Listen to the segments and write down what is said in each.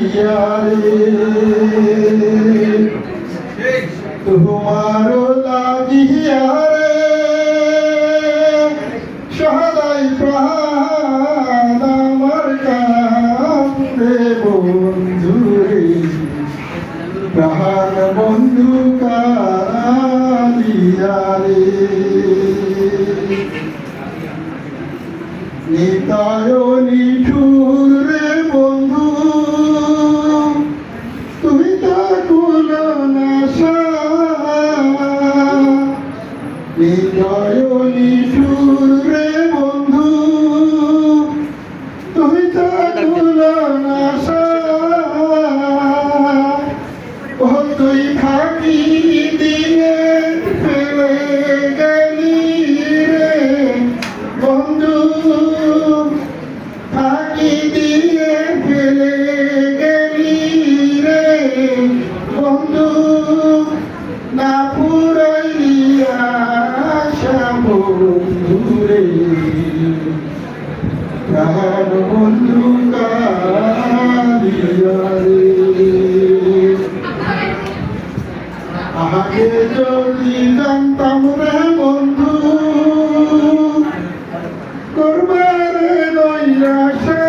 রে তোমার লাগিয়া রে সদাই প্রাণ বন্ধু রে প্রাণ বন্ধু কালিয়া রে নিতায় নিঠুর তুমি তা কুল নাশা নিঠুর যদি জানতাম রে বন্ধু। করবারে নৈরাশা।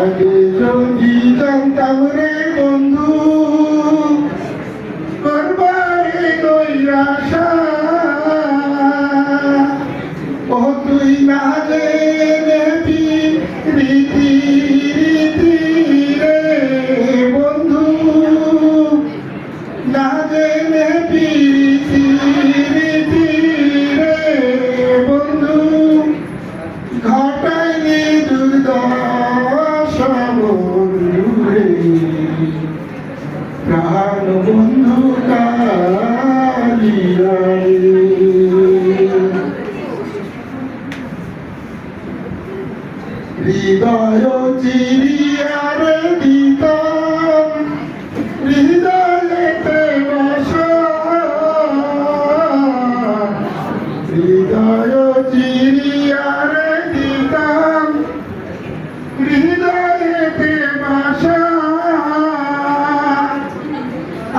আগে যদি জানতাম রে বন্ধু। করবারে নৈরাশা। ও তুই না দুর্দশা বন্ধু রে প্রাণ বন্ধু হৃদয় চিরিয়ার দিতাম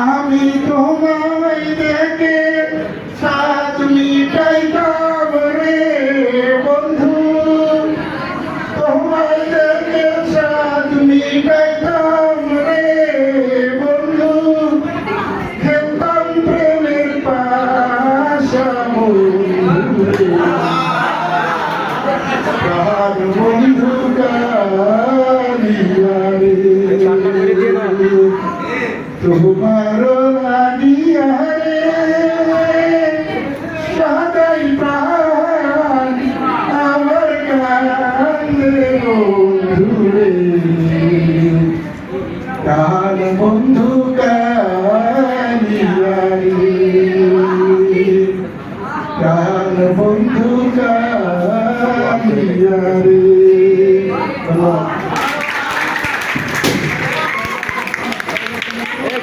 আমি তোমায় দেখে সাত মিটাইতাম রে বন্ধু তোমায় দেখে সাত মিটাইতাম রে বন্ধু খেলতাম প্রেমের পাশা বন্ধু রে। প্রাণ বন্ধু কালিয়া রে প্রাণ বন্ধু কালিয়া রে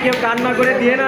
কেউ কান্না করে দিয়ে না